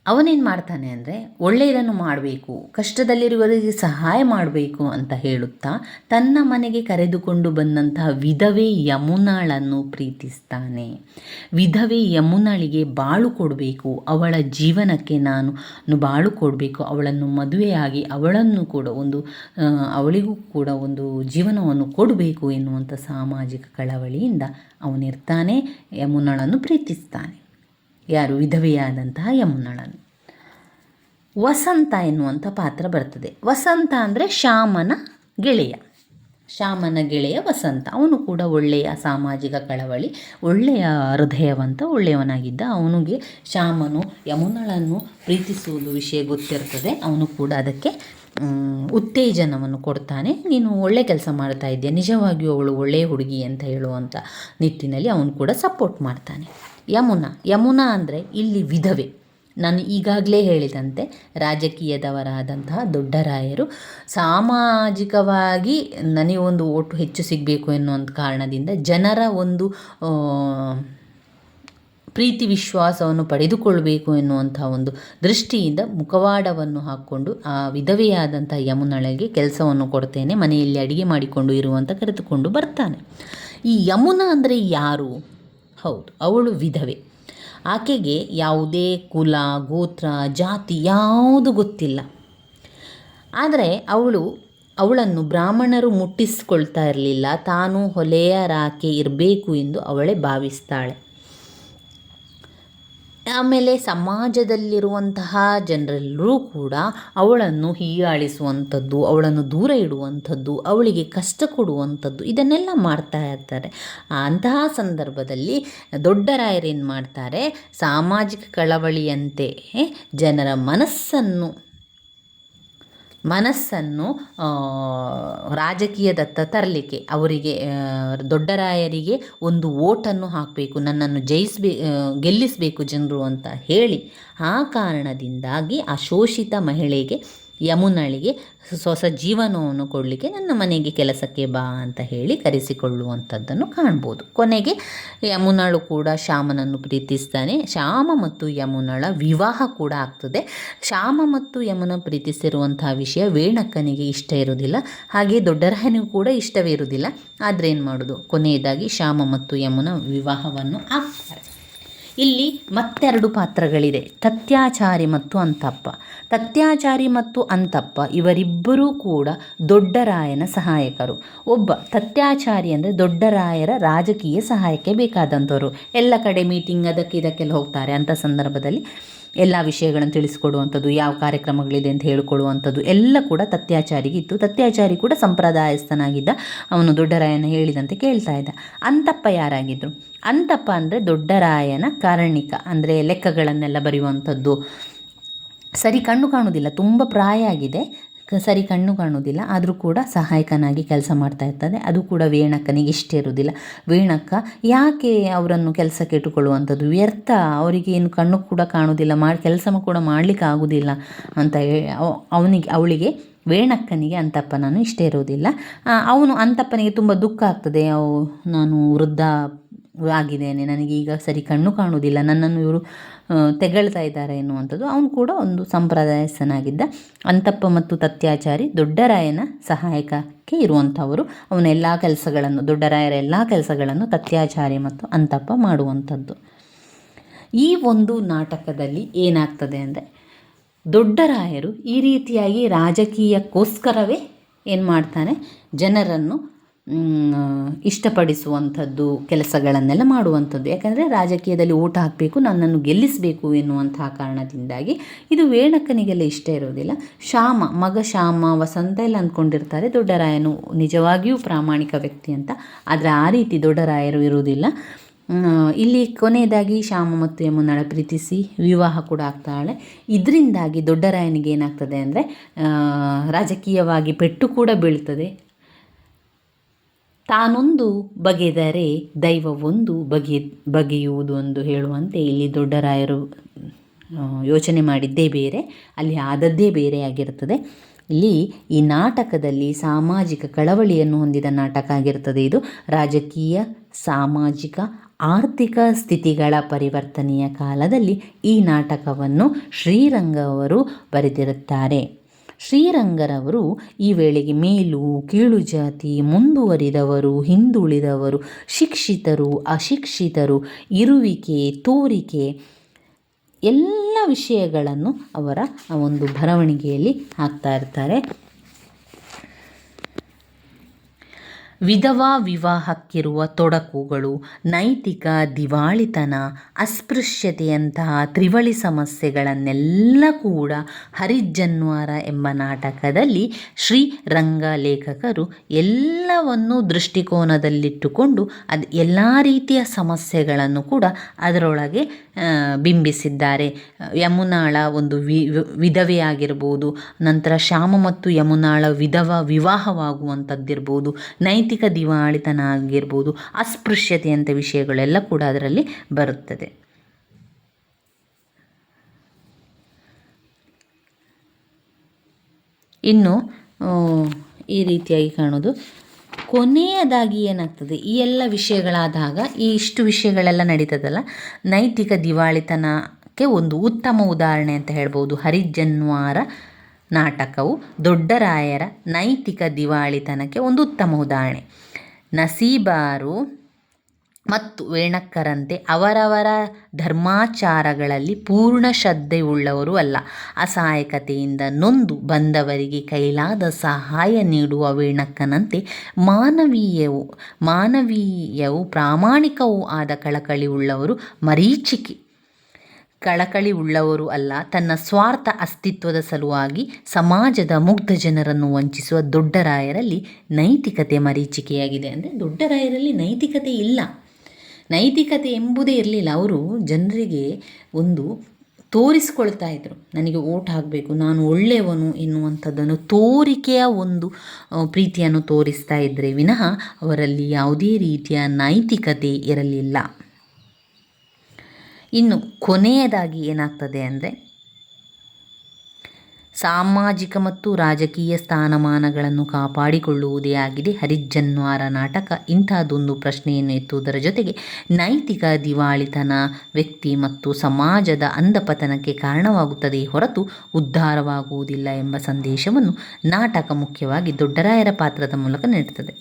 ಅವನೇನು ಮಾಡ್ತಾನೆ ಅಂದರೆ ಒಳ್ಳೆಯದನ್ನು ಮಾಡಬೇಕು, ಕಷ್ಟದಲ್ಲಿರುವವರಿಗೆ ಸಹಾಯ ಮಾಡಬೇಕು ಅಂತ ಹೇಳುತ್ತಾ ತನ್ನ ಮನೆಗೆ ಕರೆದುಕೊಂಡು ಬಂದಂತಹ ವಿಧವೆ ಯಮುನಾಳನ್ನು ಪ್ರೀತಿಸ್ತಾನೆ. ವಿಧವೆ ಯಮುನಾಳಿಗೆ ಬಾಳು ಕೊಡಬೇಕು, ಅವಳ ಜೀವನಕ್ಕೆ ನಾನು ಬಾಳು ಕೊಡಬೇಕು, ಅವಳನ್ನು ಮದುವೆಯಾಗಿ ಅವಳನ್ನು ಕೂಡ ಒಂದು ಅವಳಿಗೂ ಕೂಡ ಒಂದು ಜೀವನವನ್ನು ಕೊಡಬೇಕು ಎನ್ನುವಂಥ ಸಾಮಾಜಿಕ ಕಳವಳಿಯಿಂದ ಅವನಿರ್ತಾನೆ, ಯಮುನಾಳನ್ನು ಪ್ರೀತಿಸ್ತಾನೆ. ಯಾರು? ವಿಧವೆಯಾದಂತಹ ಯಮುನಳನು. ವಸಂತ ಎನ್ನುವಂಥ ಪಾತ್ರ ಬರ್ತದೆ. ವಸಂತ ಅಂದರೆ ಶ್ಯಾಮನ ಗೆಳೆಯ. ಶ್ಯಾಮನ ಗೆಳೆಯ ವಸಂತ. ಅವನು ಕೂಡ ಒಳ್ಳೆಯ ಸಾಮಾಜಿಕ ಕಳವಳಿ, ಒಳ್ಳೆಯ ಹೃದಯವಂತ, ಒಳ್ಳೆಯವನಾಗಿದ್ದ. ಅವನಿಗೆ ಶ್ಯಾಮನು ಯಮುನಳನ್ನು ಪ್ರೀತಿಸುವುದು ವಿಷಯ ಗೊತ್ತಿರ್ತದೆ. ಅವನು ಕೂಡ ಅದಕ್ಕೆ ಉತ್ತೇಜನವನ್ನು ಕೊಡ್ತಾನೆ. ನೀನು ಒಳ್ಳೆ ಕೆಲಸ ಮಾಡ್ತಾ ಇದ್ದೀಯ. ನಿಜವಾಗಿಯೂ ಅವಳು ಒಳ್ಳೆಯ ಹುಡುಗಿ ಅಂತ ಹೇಳುವಂಥ ನಿಟ್ಟಿನಲ್ಲಿ ಅವನು ಕೂಡ ಸಪೋರ್ಟ್ ಮಾಡ್ತಾನೆ. ಯಮುನಾ ಯಮುನಾ ಅಂದರೆ ಇಲ್ಲಿ ವಿಧವೆ. ನಾನು ಈಗಾಗಲೇ ಹೇಳಿದಂತೆ ರಾಜಕೀಯದವರಾದಂತಹ ದೊಡ್ಡರಾಯರು ಸಾಮಾಜಿಕವಾಗಿ ನನಗೆ ಒಂದು ಓಟು ಹೆಚ್ಚು ಸಿಗಬೇಕು ಎನ್ನುವಂಥ ಕಾರಣದಿಂದ ಜನರ ಒಂದು ಪ್ರೀತಿ ವಿಶ್ವಾಸವನ್ನು ಪಡೆದುಕೊಳ್ಳಬೇಕು ಎನ್ನುವಂಥ ಒಂದು ದೃಷ್ಟಿಯಿಂದ ಮುಖವಾಡವನ್ನು ಹಾಕ್ಕೊಂಡು ಆ ವಿಧವೆಯಾದಂಥ ಯಮುನಳಿಗೆ ಕೆಲಸವನ್ನು ಕೊಡ್ತೇನೆ, ಮನೆಯಲ್ಲಿ ಅಡಿಗೆ ಮಾಡಿಕೊಂಡು ಇರುವಂಥ ಕರೆದುಕೊಂಡು ಬರ್ತಾನೆ. ಈ ಯಮುನಾ ಅಂದರೆ ಯಾರು? ಹೌದು, ಅವಳು ವಿಧವೆ. ಆಕೆಗೆ ಯಾವುದೇ ಕುಲ, ಗೋತ್ರ, ಜಾತಿ ಯಾವುದು ಗೊತ್ತಿಲ್ಲ. ಆದರೆ ಅವಳು ಅವಳನ್ನು ಬ್ರಾಹ್ಮಣರು ಮುಟ್ಟಿಸ್ಕೊಳ್ತಾ ಇರಲಿಲ್ಲ, ತಾನು ಹೊಲೆಯ ರಾಕೆ ಇರಬೇಕು ಎಂದು ಅವಳೇ ಭಾವಿಸ್ತಾಳೆ. ಆಮೇಲೆ ಸಮಾಜದಲ್ಲಿರುವಂತಹ ಜನರೆಲ್ಲರೂ ಕೂಡ ಅವಳನ್ನು ಹೀಯಾಳಿಸುವಂಥದ್ದು, ಅವಳನ್ನು ದೂರ ಇಡುವಂಥದ್ದು, ಅವಳಿಗೆ ಕಷ್ಟ ಕೊಡುವಂಥದ್ದು ಇದನ್ನೆಲ್ಲ ಮಾಡ್ತಾ ಇರ್ತಾರೆ. ಅಂತಹ ಸಂದರ್ಭದಲ್ಲಿ ದೊಡ್ಡರಾಯರೇನು ಮಾಡ್ತಾರೆ? ಸಾಮಾಜಿಕ ಕಳವಳಿಯಂತೆ ಜನರ ಮನಸ್ಸನ್ನು ಮನಸ್ಸನ್ನು ರಾಜಕೀಯದತ್ತ ತರಲಿಕ್ಕೆ, ಅವರಿಗೆ ದೊಡ್ಡರಾಯರಿಗೆ ಒಂದು ಓಟನ್ನು ಹಾಕಬೇಕು, ನನ್ನನ್ನು ಜಯಿಸಬೇ ಗೆಲ್ಲಿಸಬೇಕು ಜನರು ಅಂತ ಹೇಳಿ, ಆ ಕಾರಣದಿಂದಾಗಿ ಆ ಶೋಷಿತ ಮಹಿಳೆಗೆ ಯಮುನಳಿಗೆ ಹೊಸ ಜೀವನವನ್ನು ಕೊಡಲಿಕ್ಕೆ ನನ್ನ ಮನೆಗೆ ಕೆಲಸಕ್ಕೆ ಬಾ ಅಂತ ಹೇಳಿ ಕರೆಸಿಕೊಳ್ಳುವಂಥದ್ದನ್ನು ಕಾಣ್ಬೋದು. ಕೊನೆಗೆ ಯಮುನಳು ಕೂಡ ಶ್ಯಾಮನನ್ನು ಪ್ರೀತಿಸ್ತಾನೆ. ಶ್ಯಾಮ ಮತ್ತು ಯಮುನಳ ವಿವಾಹ ಕೂಡ ಆಗ್ತದೆ. ಶ್ಯಾಮ ಮತ್ತು ಯಮುನ ಪ್ರೀತಿಸಿರುವಂತಹ ವಿಷಯ ವೇಣಕ್ಕನಿಗೆ ಇಷ್ಟ ಇರುವುದಿಲ್ಲ. ಹಾಗೆ ದೊಡ್ಡರಹನಿಗೂ ಕೂಡ ಇಷ್ಟವೇ ಇರುವುದಿಲ್ಲ. ಆದರೆ ಏನು ಮಾಡೋದು? ಕೊನೆಯದಾಗಿ ಶ್ಯಾಮ ಮತ್ತು ಯಮುನ ವಿವಾಹವನ್ನು ಆಗ್ತಾರೆ. ಇಲ್ಲಿ ಮತ್ತೆರಡು ಪಾತ್ರಗಳಿದೆ. ತತ್ಯಾಚಾರಿ ಮತ್ತು ಅಂತಪ್ಪ. ತತ್ಯಾಚಾರಿ ಮತ್ತು ಅಂತಪ್ಪ ಇವರಿಬ್ಬರೂ ಕೂಡ ದೊಡ್ಡರಾಯನ ಸಹಾಯಕರು. ಒಬ್ಬ ತತ್ಯಾಚಾರಿ ಅಂದರೆ ದೊಡ್ಡರಾಯರ ರಾಜಕೀಯ ಸಹಾಯಕ್ಕೆ ಬೇಕಾದಂಥವರು. ಎಲ್ಲ ಕಡೆ ಮೀಟಿಂಗ್ ಅದಕ್ಕೆ ಇದಕ್ಕೆಲ್ಲ ಹೋಗ್ತಾರೆ. ಅಂಥ ಸಂದರ್ಭದಲ್ಲಿ ಎಲ್ಲ ವಿಷಯಗಳನ್ನು ತಿಳಿಸ್ಕೊಡುವಂಥದ್ದು, ಯಾವ ಕಾರ್ಯಕ್ರಮಗಳಿದೆ ಅಂತ ಹೇಳಿಕೊಳ್ಳುವಂಥದ್ದು ಎಲ್ಲ ಕೂಡ ತತ್ಯಾಚಾರಿಗೆ ಇತ್ತು. ತತ್ಯಾಚಾರಿ ಕೂಡ ಸಂಪ್ರದಾಯಸ್ಥನಾಗಿದ್ದ ಅವನು ದೊಡ್ಡರಾಯನ ಹೇಳಿದಂತೆ ಕೇಳ್ತಾ ಇದ್ದ. ಅಂತಪ್ಪ ಯಾರಾಗಿದ್ದರು ಅಂತಪ್ಪ ಅಂದರೆ ದೊಡ್ಡರಾಯನ ಕಾರಣಿಕ ಅಂದರೆ ಲೆಕ್ಕಗಳನ್ನೆಲ್ಲ ಬರೆಯುವಂಥದ್ದು. ಸರಿ ಕಣ್ಣು ಕಾಣುವುದಿಲ್ಲ, ತುಂಬ ಪ್ರಾಯ ಆಗಿದೆ. ಸರಿ ಕಣ್ಣು ಕಾಣುವುದಿಲ್ಲ, ಆದರೂ ಕೂಡ ಸಹಾಯಕನಾಗಿ ಕೆಲಸ ಮಾಡ್ತಾ ಇರ್ತದೆ. ಅದು ಕೂಡ ವೇಣಕ್ಕನಿಗೆ ಇಷ್ಟ ಇರುವುದಿಲ್ಲ. ವೇಣಕ್ಕ ಯಾಕೆ ಅವರನ್ನು ಕೆಲಸಕ್ಕೆ ಇಟ್ಟುಕೊಳ್ಳುವಂಥದ್ದು? ವ್ಯರ್ಥ, ಅವರಿಗೆ ಏನು ಕಣ್ಣು ಕೂಡ ಕಾಣುವುದಿಲ್ಲ, ಮಾಡಿ ಕೆಲಸ ಕೂಡ ಮಾಡಲಿಕ್ಕೆ ಆಗುವುದಿಲ್ಲ ಅಂತ ಅವನಿಗೆ, ಅವಳಿಗೆ ವೇಣಕ್ಕನಿಗೆ ಅಂತಪ್ಪನನ್ನು ಇಷ್ಟ ಇರುವುದಿಲ್ಲ. ಅವನು ಅಂತಪ್ಪನಿಗೆ ತುಂಬ ದುಃಖ ಆಗ್ತದೆ. ಅವು, ನಾನು ವೃದ್ಧ ಆಗಿದ್ದೇನೆ ನನಗೆ ಈಗ ಸರಿ ಕಣ್ಣು ಕಾಣುವುದಿಲ್ಲ. ನನ್ನನ್ನು ಇವರು ತೆಗಳ್ತಾ ಇದ್ದಾರೆ ಎನ್ನುವಂಥದ್ದು. ಅವನು ಕೂಡ ಒಂದು ಸಂಪ್ರದಾಯಸ್ಥನಾಗಿದ್ದ ಅಂತಪ್ಪ ಮತ್ತು ತತ್ಯಾಚಾರಿ ದೊಡ್ಡರಾಯನ ಸಹಾಯಕಕ್ಕೆ ಇರುವಂಥವರು. ಅವನ ಎಲ್ಲ ಕೆಲಸಗಳನ್ನು, ದೊಡ್ಡರಾಯರ ಎಲ್ಲ ಕೆಲಸಗಳನ್ನು ತತ್ಯಾಚಾರಿ ಮತ್ತು ಅಂತಪ್ಪ ಮಾಡುವಂಥದ್ದು. ಈ ಒಂದು ನಾಟಕದಲ್ಲಿ ಏನಾಗ್ತದೆ ಅಂದರೆ, ದೊಡ್ಡರಾಯರು ಈ ರೀತಿಯಾಗಿ ರಾಜಕೀಯಕ್ಕೋಸ್ಕರವೇ ಏನು ಮಾಡ್ತಾನೆ, ಜನರನ್ನು ಇಷ್ಟಪಡಿಸುವಂಥದ್ದು ಕೆಲಸಗಳನ್ನೆಲ್ಲ ಮಾಡುವಂಥದ್ದು. ಯಾಕಂದರೆ ರಾಜಕೀಯದಲ್ಲಿ ಓಟ್ ಹಾಕಬೇಕು, ನನ್ನನ್ನು ಗೆಲ್ಲಿಸಬೇಕು ಎನ್ನುವಂತಹ ಕಾರಣದಿಂದಾಗಿ ಇದು ವೇಣಕ್ಕನಿಗೆಲ್ಲ ಇಷ್ಟ ಇರೋದಿಲ್ಲ. ಶ್ಯಾಮ, ಮಗ ಶ್ಯಾಮ, ವಸಂತ ಎಲ್ಲ ಅಂದ್ಕೊಂಡಿರ್ತಾರೆ. ದೊಡ್ಡರಾಯನು ನಿಜವಾಗಿಯೂ ಪ್ರಾಮಾಣಿಕ ವ್ಯಕ್ತಿ ಅಂತ. ಆದರೆ ಆ ರೀತಿ ದೊಡ್ಡರಾಯರು ಇರುವುದಿಲ್ಲ. ಇಲ್ಲಿ ಕೊನೆಯದಾಗಿ ಶ್ಯಾಮ ಮತ್ತು ಯಮುನಳ ಪ್ರೀತಿಸಿ ವಿವಾಹ ಕೂಡ ಆಗ್ತಾಳೆ. ಇದರಿಂದಾಗಿ ದೊಡ್ಡರಾಯನಿಗೆ ಏನಾಗ್ತದೆ ಅಂದರೆ ರಾಜಕೀಯವಾಗಿ ಪೆಟ್ಟು ಕೂಡ ಬೀಳ್ತದೆ. ತಾನೊಂದು ಬಗೆದರೆ ದೈವ ಒಂದು ಬಗೆ, ಬಗೆಯುವುದು ಎಂದು ಹೇಳುವಂತೆ ಇಲ್ಲಿ ದೊಡ್ಡರಾಯರು ಯೋಚನೆ ಮಾಡಿದ್ದೇ ಬೇರೆ, ಅಲ್ಲಿ ಆದದ್ದೇ ಬೇರೆಯಾಗಿರುತ್ತದೆ ಇಲ್ಲಿ ಈ ನಾಟಕದಲ್ಲಿ ಸಾಮಾಜಿಕ ಕಳವಳಿಯನ್ನು ಹೊಂದಿದ ನಾಟಕ ಆಗಿರುತ್ತದೆ ಇದು. ರಾಜಕೀಯ, ಸಾಮಾಜಿಕ, ಆರ್ಥಿಕ ಸ್ಥಿತಿಗಳ ಪರಿವರ್ತನೆಯ ಕಾಲದಲ್ಲಿ ಈ ನಾಟಕವನ್ನು ಶ್ರೀರಂಗ ಅವರು ಬರೆದಿರುತ್ತಾರೆ. ಶ್ರೀರಂಗರವರು ಈ ವೇಳೆಗೆ ಮೇಲು, ಕೀಳು ಜಾತಿ, ಮುಂದುವರಿದವರು, ಹಿಂದುಳಿದವರು, ಶಿಕ್ಷಿತರು, ಅಶಿಕ್ಷಿತರು, ಇರುವಿಕೆ, ತೋರಿಕೆ, ಎಲ್ಲ ವಿಷಯಗಳನ್ನು ಅವರ ಒಂದು ಬರವಣಿಗೆಯಲ್ಲಿ ಹಾಕ್ತಾ ಇರ್ತಾರೆ. ವಿಧವಾ ವಿವಾಹಕ್ಕಿರುವ ತೊಡಕುಗಳು, ನೈತಿಕ ದಿವಾಳಿತನ, ಅಸ್ಪೃಶ್ಯತೆಯಂತಹ ತ್ರಿವಳಿ ಸಮಸ್ಯೆಗಳನ್ನೆಲ್ಲ ಕೂಡ ಹರಿಜನ್ವಾರ ಎಂಬ ನಾಟಕದಲ್ಲಿ ಶ್ರೀ ರಂಗ ಲೇಖಕರು ಎಲ್ಲವನ್ನು ದೃಷ್ಟಿಕೋನದಲ್ಲಿಟ್ಟುಕೊಂಡು ಅದು ಎಲ್ಲ ರೀತಿಯ ಸಮಸ್ಯೆಗಳನ್ನು ಕೂಡ ಅದರೊಳಗೆ ಬಿಂಬಿಸಿದ್ದಾರೆ. ಯಮುನಾಳ ಒಂದು ವಿ, ವಿಧವೆಯಾಗಿರ್ಬೋದು, ನಂತರ ಶ್ಯಾಮ ಮತ್ತು ಯಮುನಾಳ ವಿಧವ ವಿವಾಹವಾಗುವಂಥದ್ದಿರ್ಬೋದು, ನೈತಿಕ ದಿವಾಳಿತನ ಆಗಿರ್ಬೋದು ಅಸ್ಪೃಶ್ಯತೆಯಂಥ ವಿಷಯಗಳೆಲ್ಲ ಕೂಡ ಅದರಲ್ಲಿ ಬರುತ್ತದೆ. ಇನ್ನು ಈ ರೀತಿಯಾಗಿ ಕಾಣೋದು. ಕೊನೆಯದಾಗಿ ಏನಾಗ್ತದೆ? ಈ ಎಲ್ಲ ವಿಷಯಗಳಾದಾಗ, ಈ ಇಷ್ಟು ವಿಷಯಗಳೆಲ್ಲ ನಡೀತದಲ್ಲ? ನೈತಿಕ ದಿವಾಳಿತನಕ್ಕೆ ಒಂದು ಉತ್ತಮ ಉದಾಹರಣೆ ಅಂತ ಹೇಳ್ಬೋದು. ಹರಿಜನ್ವಾರ ನಾಟಕವು ದೊಡ್ಡರಾಯರ ನೈತಿಕ ದಿವಾಳಿತನಕ್ಕೆ ಒಂದು ಉತ್ತಮ ಉದಾಹರಣೆ. ನಸೀಬಾರು ಮತ್ತು ವೇಣಕ್ಕರಂತೆ ಅವರವರ ಧರ್ಮಾಚಾರಗಳಲ್ಲಿ ಪೂರ್ಣ ಶ್ರದ್ಧೆಯುಳ್ಳವರು ಅಲ್ಲ. ಅಸಹಾಯಕತೆಯಿಂದ ನೊಂದು ಬಂದವರಿಗೆ ಕೈಲಾದ ಸಹಾಯ ನೀಡುವ ವೇಣಕ್ಕನಂತೆ ಮಾನವೀಯವು ಮಾನವೀಯವು ಪ್ರಾಮಾಣಿಕವೂ ಆದ ಕಳಕಳಿ ಉಳ್ಳವರು ಮರೀಚಿಕೆ. ಕಳಕಳಿ ಉಳ್ಳವರು ಅಲ್ಲ, ತನ್ನ ಸ್ವಾರ್ಥ ಅಸ್ತಿತ್ವದ ಸಲುವಾಗಿ ಸಮಾಜದ ಮುಗ್ಧ ಜನರನ್ನು ವಂಚಿಸುವ ದೊಡ್ಡರಾಯರಲ್ಲಿ ನೈತಿಕತೆ ಮರೀಚಿಕೆಯಾಗಿದೆ ಅಂದರೆ ದೊಡ್ಡರಾಯರಲ್ಲಿ ನೈತಿಕತೆ ಇಲ್ಲ. ನೈತಿಕತೆ ಎಂಬುದೇ ಇರಲಿಲ್ಲ. ಅವರು ಜನರಿಗೆ ಒಂದು ತೋರಿಸ್ಕೊಳ್ತಾ ಇದ್ದರು ನನಗೆ ಓಟ್ ಹಾಕಬೇಕು, ನಾನು ಒಳ್ಳೆಯವನು ಎನ್ನುವಂಥದ್ದನ್ನು ತೋರಿಕೆಯ ಒಂದು ಪ್ರೀತಿಯನ್ನು ತೋರಿಸ್ತಾ ಇದ್ದರೆ ವಿನಃ ಅವರಲ್ಲಿ ಯಾವುದೇ ರೀತಿಯ ನೈತಿಕತೆ ಇರಲಿಲ್ಲ. ಇನ್ನು ಕೊನೆಯದಾಗಿ ಏನಾಗ್ತದೆ ಅಂದರೆ ಸಾಮಾಜಿಕ ಮತ್ತು ರಾಜಕೀಯ ಸ್ಥಾನಮಾನಗಳನ್ನು ಕಾಪಾಡಿಕೊಳ್ಳುವುದೇ ಆಗಿದೆ. ಹರಿಜನ್ವಾರ ನಾಟಕ ಇಂಥದ್ದೊಂದು ಪ್ರಶ್ನೆಯನ್ನು ಎತ್ತುವುದರ ಜೊತೆಗೆ ನೈತಿಕ ದಿವಾಳಿತನ ವ್ಯಕ್ತಿ ಮತ್ತು ಸಮಾಜದ ಅಂಧಪತನಕ್ಕೆ ಕಾರಣವಾಗುತ್ತದೆ ಹೊರತು ಉದ್ಧಾರವಾಗುವುದಿಲ್ಲ ಎಂಬ ಸಂದೇಶವನ್ನು ನಾಟಕ ಮುಖ್ಯವಾಗಿ ದೊಡ್ಡರಾಯರ ಪಾತ್ರದ ಮೂಲಕ ನೀಡುತ್ತದೆ.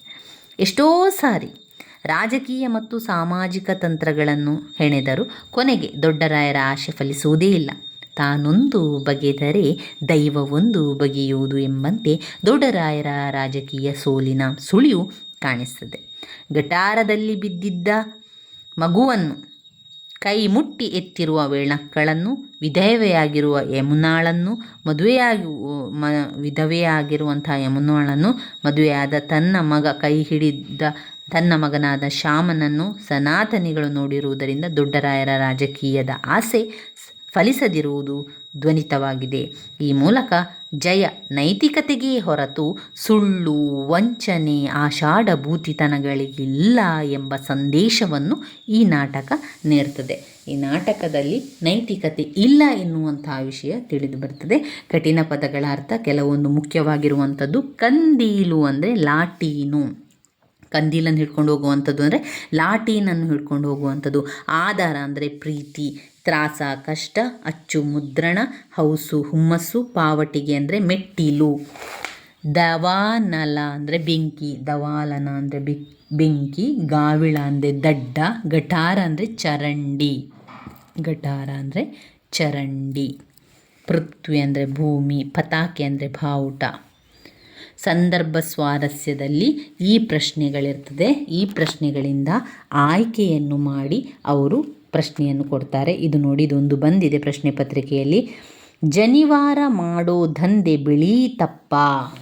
ಎಷ್ಟೋ ಸಾರಿ ರಾಜಕೀಯ ಮತ್ತು ಸಾಮಾಜಿಕ ತಂತ್ರಗಳನ್ನು ಹೆಣೆದರು. ಕೊನೆಗೆ ದೊಡ್ಡರಾಯರ ಆಶೆ ಫಲಿಸುವುದೇ ಇಲ್ಲ. ತಾನೊಂದು ಬಗೆದರೆ ದೈವವೊಂದು ಬಗೆಯುವುದು ಎಂಬಂತೆ ದೊಡ್ಡರಾಯರ ರಾಜಕೀಯ ಸೋಲಿನ ಸುಳಿವು ಕಾಣಿಸ್ತದೆ ಗಟಾರದಲ್ಲಿ ಬಿದ್ದಿದ್ದ ಮಗುವನ್ನು ಕೈ ಮುಟ್ಟಿ ಎತ್ತಿರುವ ವೇಣಕ್ಕಳನ್ನು ವಿಧವೆಯಾಗಿರುವ ಯಮುನಾಳನ್ನು, ಮದುವೆಯಾಗಿ, ಮ, ವಿಧವೆಯಾಗಿರುವಂತಹ ಯಮುನಾಳನ್ನು, ಮದುವೆಯಾದ ತನ್ನ ಮಗ ಕೈ ಹಿಡಿದ ತನ್ನ ಮಗನಾದ ಶ್ಯಾಮನನ್ನು ಸನಾತನಿಗಳು ನೋಡಿರುವುದರಿಂದ ದೊಡ್ಡರಾಯರ ರಾಜಕೀಯದ ಆಸೆ ಫಲಿಸದಿರುವುದು ಧ್ವನಿತವಾಗಿದೆ. ಈ ಮೂಲಕ ಜಯ ನೈತಿಕತೆಗೇ ಹೊರತು ಸುಳ್ಳು, ವಂಚನೆ, ಆಷಾಢಭೂತಿತನಗಳಿಗಿಲ್ಲ ಎಂಬ ಸಂದೇಶವನ್ನು ಈ ನಾಟಕ ನೀಡ್ತದೆ ಈ ನಾಟಕದಲ್ಲಿ ನೈತಿಕತೆ ಇಲ್ಲ ಎನ್ನುವಂತಹ ವಿಷಯ ತಿಳಿದು ಬರ್ತದೆ. ಕಠಿಣ ಪದಗಳ ಅರ್ಥ ಕೆಲವೊಂದು ಮುಖ್ಯವಾಗಿರುವಂಥದ್ದು ಕಂದೀಲು ಅಂದರೆ ಲಾಟೀನು. ಕಂದೀಲನ್ನು ಹಿಡ್ಕೊಂಡು ಹೋಗುವಂಥದ್ದು ಅಂದರೆ ಲಾಟೀನನ್ನು ಹಿಡ್ಕೊಂಡು ಹೋಗುವಂಥದ್ದು. ಆಧಾರ ಅಂದರೆ ಪ್ರೀತಿ, ತ್ರಾಸ, ಕಷ್ಟ, ಅಚ್ಚು, ಮುದ್ರಣ, ಹೌಸು, ಹುಮ್ಮಸ್ಸು, ಪಾವಟಿಗೆ ಅಂದರೆ ಮೆಟ್ಟಿಲು. ದವಾನಲ ಅಂದರೆ ಬೆಂಕಿ, ದವಾಲನ ಅಂದರೆ ಬೆಂಕಿ, ಗಾವಿಳ ಅಂದರೆ ದಡ್ಡ, ಗಟಾರ ಅಂದರೆ ಚರಂಡಿ. ಗಟಾರ ಅಂದರೆ ಚರಂಡಿ. ಪೃಥ್ವಿ ಅಂದರೆ ಭೂಮಿ, ಪತಾಕೆ ಅಂದರೆ ಬಾವುಟ. ಸಂದರ್ಭ ಸ್ವಾರಸ್ಯದಲ್ಲಿ ಈ ಪ್ರಶ್ನೆಗಳಿರ್ತದೆ. ಈ ಪ್ರಶ್ನೆಗಳಿಂದ ಆಯ್ಕೆಯನ್ನು ಮಾಡಿ ಅವರು ಪ್ರಶ್ನೆಯನ್ನು ಕೊಡ್ತಾರೆ. ಇದು ನೋಡಿ ಇದೊಂದು ಬಂದಿದೆ ಪ್ರಶ್ನೆ ಪತ್ರಿಕೆಯಲ್ಲಿ. ಜನಿವಾರ ಮಾಡೋ ದಂಧೆ ಬಿಳಿ ತಪ್ಪ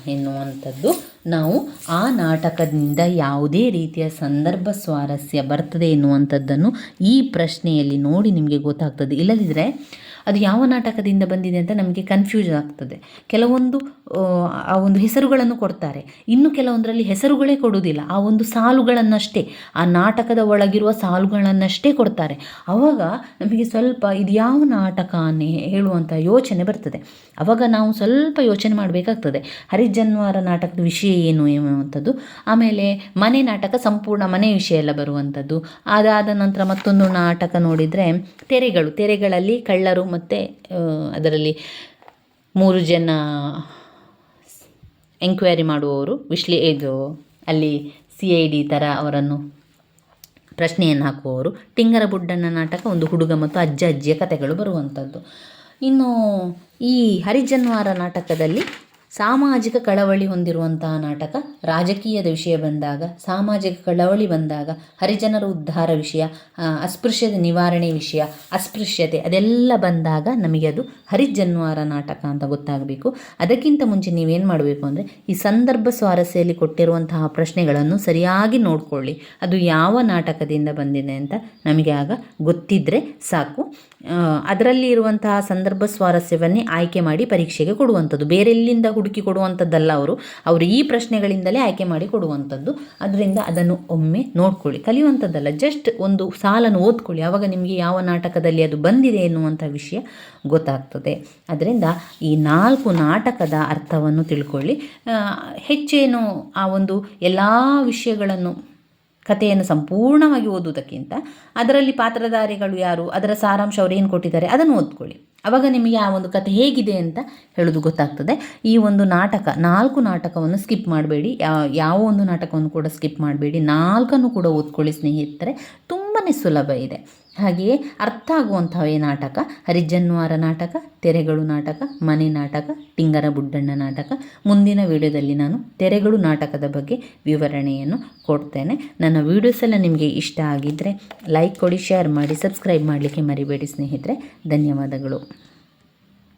ಎನ್ನುವಂಥದ್ದು ನಾವು ಆ ನಾಟಕದಿಂದ ಯಾವುದೇ ರೀತಿಯ ಸಂದರ್ಭ ಸ್ವಾರಸ್ಯ ಬರ್ತದೆ ಎನ್ನುವಂಥದ್ದನ್ನು ಈ ಪ್ರಶ್ನೆಯಲ್ಲಿ ನೋಡಿ ನಿಮಗೆ ಗೊತ್ತಾಗ್ತದೆ. ಇಲ್ಲದಿದ್ದರೆ ಅದು ಯಾವ ನಾಟಕದಿಂದ ಬಂದಿದೆ ಅಂತ ನಮಗೆ ಕನ್ಫ್ಯೂಸ್ ಆಗ್ತದೆ. ಕೆಲವೊಂದು ಆ, ಒಂದು ಹೆಸರುಗಳನ್ನು ಕೊಡ್ತಾರೆ. ಇನ್ನು ಕೆಲವೊಂದರಲ್ಲಿ ಹೆಸರುಗಳೇ ಕೊಡುವುದಿಲ್ಲ. ಆ ಒಂದು ಸಾಲುಗಳನ್ನಷ್ಟೇ ಆ ನಾಟಕದ ಒಳಗಿರುವ ಸಾಲುಗಳನ್ನಷ್ಟೇ ಕೊಡ್ತಾರೆ. ಆವಾಗ ನಮಗೆ ಸ್ವಲ್ಪ ಇದು ಯಾವ ನಾಟಕ ಅನ್ನೇ ಹೇಳುವಂಥ ಯೋಚನೆ ಬರ್ತದೆ. ಆವಾಗ ನಾವು ಸ್ವಲ್ಪ ಯೋಚನೆ ಮಾಡಬೇಕಾಗ್ತದೆ. ಹರಿಜನ್ವಾರ ನಾಟಕದ ವಿಷಯ ಏನು ಎನ್ನುವಂಥದ್ದು. ಆಮೇಲೆ ಮನೆ ನಾಟಕ ಸಂಪೂರ್ಣ ಮನೆ ವಿಷಯ ಎಲ್ಲ ಬರುವಂಥದ್ದು. ಅದಾದ ನಂತರ ಮತ್ತೊಂದು ನಾಟಕ ನೋಡಿದರೆ ತೆರೆಗಳು. ತೆರೆಗಳಲ್ಲಿ ಕಳ್ಳರು ಮತ್ತು ಅದರಲ್ಲಿ ಮೂರು ಜನ ಎಂಕ್ವೈರಿ ಮಾಡುವವರು. ವಿಶ್ಲೇ, ಇದು ಅಲ್ಲಿ ಸಿ ಐ ಡಿ ಥರ ಅವರನ್ನು ಪ್ರಶ್ನೆಯನ್ನು ಹಾಕುವವರು. ಟಿಂಗರ ಬುಡ್ಡನ ನಾಟಕ ಒಂದು ಹುಡುಗ ಮತ್ತು ಅಜ್ಜ ಅಜ್ಜಿಯ ಕಥೆಗಳು ಬರುವಂಥದ್ದು. ಇನ್ನು ಈ ಹರಿಜನ್ವಾರ ನಾಟಕದಲ್ಲಿ ಸಾಮಾಜಿಕ ಕಳವಳಿ ಹೊಂದಿರುವಂತಹ ನಾಟಕ ರಾಜಕೀಯದ ವಿಷಯ ಬಂದಾಗ, ಸಾಮಾಜಿಕ ಕಳವಳಿ ಬಂದಾಗ ಹರಿಜನರ ಉದ್ಧಾರ ವಿಷಯ ಅಸ್ಪೃಶ್ಯದ ನಿವಾರಣೆ ವಿಷಯ, ಅಸ್ಪೃಶ್ಯತೆ ಅದೆಲ್ಲ ಬಂದಾಗ ನಮಗೆ ಅದು ಹರಿಜನ್ವಾರ ನಾಟಕ ಅಂತ ಗೊತ್ತಾಗಬೇಕು. ಅದಕ್ಕಿಂತ ಮುಂಚೆ ನೀವೇನು ಮಾಡಬೇಕು ಅಂದರೆ, ಈ ಸಂದರ್ಭ ಸ್ವಾರಸ್ಯದಲ್ಲಿ ಕೊಟ್ಟಿರುವಂತಹ ಪ್ರಶ್ನೆಗಳನ್ನು ಸರಿಯಾಗಿ ನೋಡಿಕೊಳ್ಳಿ. ಅದು ಯಾವ ನಾಟಕದಿಂದ ಬಂದಿದೆ ಅಂತ ನಮಗೆ ಆಗ ಗೊತ್ತಿದ್ದರೆ ಸಾಕು. ಅದರಲ್ಲಿ ಇರುವಂತಹ ಸಂದರ್ಭ ಸ್ವಾರಸ್ಯವನ್ನೇ ಆಯ್ಕೆ ಮಾಡಿ ಪರೀಕ್ಷೆಗೆ ಕೊಡುವಂಥದ್ದು. ಬೇರೆಲ್ಲಿಂದ ಹುಡುಕಿ ಕೊಡುವಂಥದ್ದಲ್ಲ ಅವರು. ಅವರು ಈ ಪ್ರಶ್ನೆಗಳಿಂದಲೇ ಆಯ್ಕೆ ಮಾಡಿ ಕೊಡುವಂಥದ್ದು ಅದರಿಂದ ಅದನ್ನು ಒಮ್ಮೆ ನೋಡ್ಕೊಳ್ಳಿ. ಕಲಿಯುವಂಥದ್ದಲ್ಲ ಜಸ್ಟ್ ಒಂದು ಸಾಲನ್ನು ಓದ್ಕೊಳ್ಳಿ. ಆವಾಗ ನಿಮಗೆ ಯಾವ ನಾಟಕದಲ್ಲಿ ಅದು ಬಂದಿದೆ ಎನ್ನುವಂಥ ವಿಷಯ ಗೊತ್ತಾಗ್ತದೆ. ಅದರಿಂದ ಈ ನಾಲ್ಕು ನಾಟಕದ ಅರ್ಥವನ್ನು ತಿಳ್ಕೊಳ್ಳಿ. ಹೆಚ್ಚೇನು ಆ ಒಂದು ಎಲ್ಲ ವಿಷಯಗಳನ್ನು ಕಥೆಯನ್ನು ಸಂಪೂರ್ಣವಾಗಿ ಓದುವುದಕ್ಕಿಂತ ಅದರಲ್ಲಿ ಪಾತ್ರಧಾರಿಗಳು ಯಾರು, ಅದರ ಸಾರಾಂಶ ಅವರು ಏನು ಕೊಟ್ಟಿದ್ದಾರೆ ಅದನ್ನು ಓದ್ಕೊಳ್ಳಿ. ಆವಾಗ ನಿಮಗೆ ಆ ಒಂದು ಕಥೆ ಹೇಗಿದೆ ಅಂತ ಹೇಳೋದು ಗೊತ್ತಾಗ್ತದೆ. ಈ ಒಂದು ನಾಟಕ, ನಾಲ್ಕು ನಾಟಕವನ್ನು ಸ್ಕಿಪ್ ಮಾಡಬೇಡಿ. ಯಾವ ಒಂದು ನಾಟಕವನ್ನು ಕೂಡ ಸ್ಕಿಪ್ ಮಾಡಬೇಡಿ. ನಾಲ್ಕನ್ನು ಕೂಡ ಓದ್ಕೊಳ್ಳಿ ಸ್ನೇಹಿತರೆ. ತುಂಬಾ ಸುಲಭ ಇದೆ. ಹಾಗೆಯೇ ಅರ್ಥ ಆಗುವಂಥವೇ ನಾಟಕ, ಹರಿಜನ್ವಾರ ನಾಟಕ, ತೆರೆಗಳು ನಾಟಕ, ಮನೆ ನಾಟಕ, ಟಿಂಗರ ಬುಡ್ಡಣ್ಣ ನಾಟಕ. ಮುಂದಿನ ವಿಡಿಯೋದಲ್ಲಿ ನಾನು ತೆರೆಗಳು ನಾಟಕದ ಬಗ್ಗೆ ವಿವರಣೆಯನ್ನು ಕೊಡ್ತೇನೆ. ನನ್ನ ವೀಡಿಯೋಸ್ ಎಲ್ಲ ನಿಮಗೆ ಇಷ್ಟ ಆಗಿದ್ದರೆ ಲೈಕ್ ಕೊಡಿ, ಶೇರ್ ಮಾಡಿ, ಸಬ್ಸ್ಕ್ರೈಬ್ ಮಾಡಲಿಕ್ಕೆ ಮರಿಬೇಡಿ ಸ್ನೇಹಿತರೆ. ಧನ್ಯವಾದಗಳು.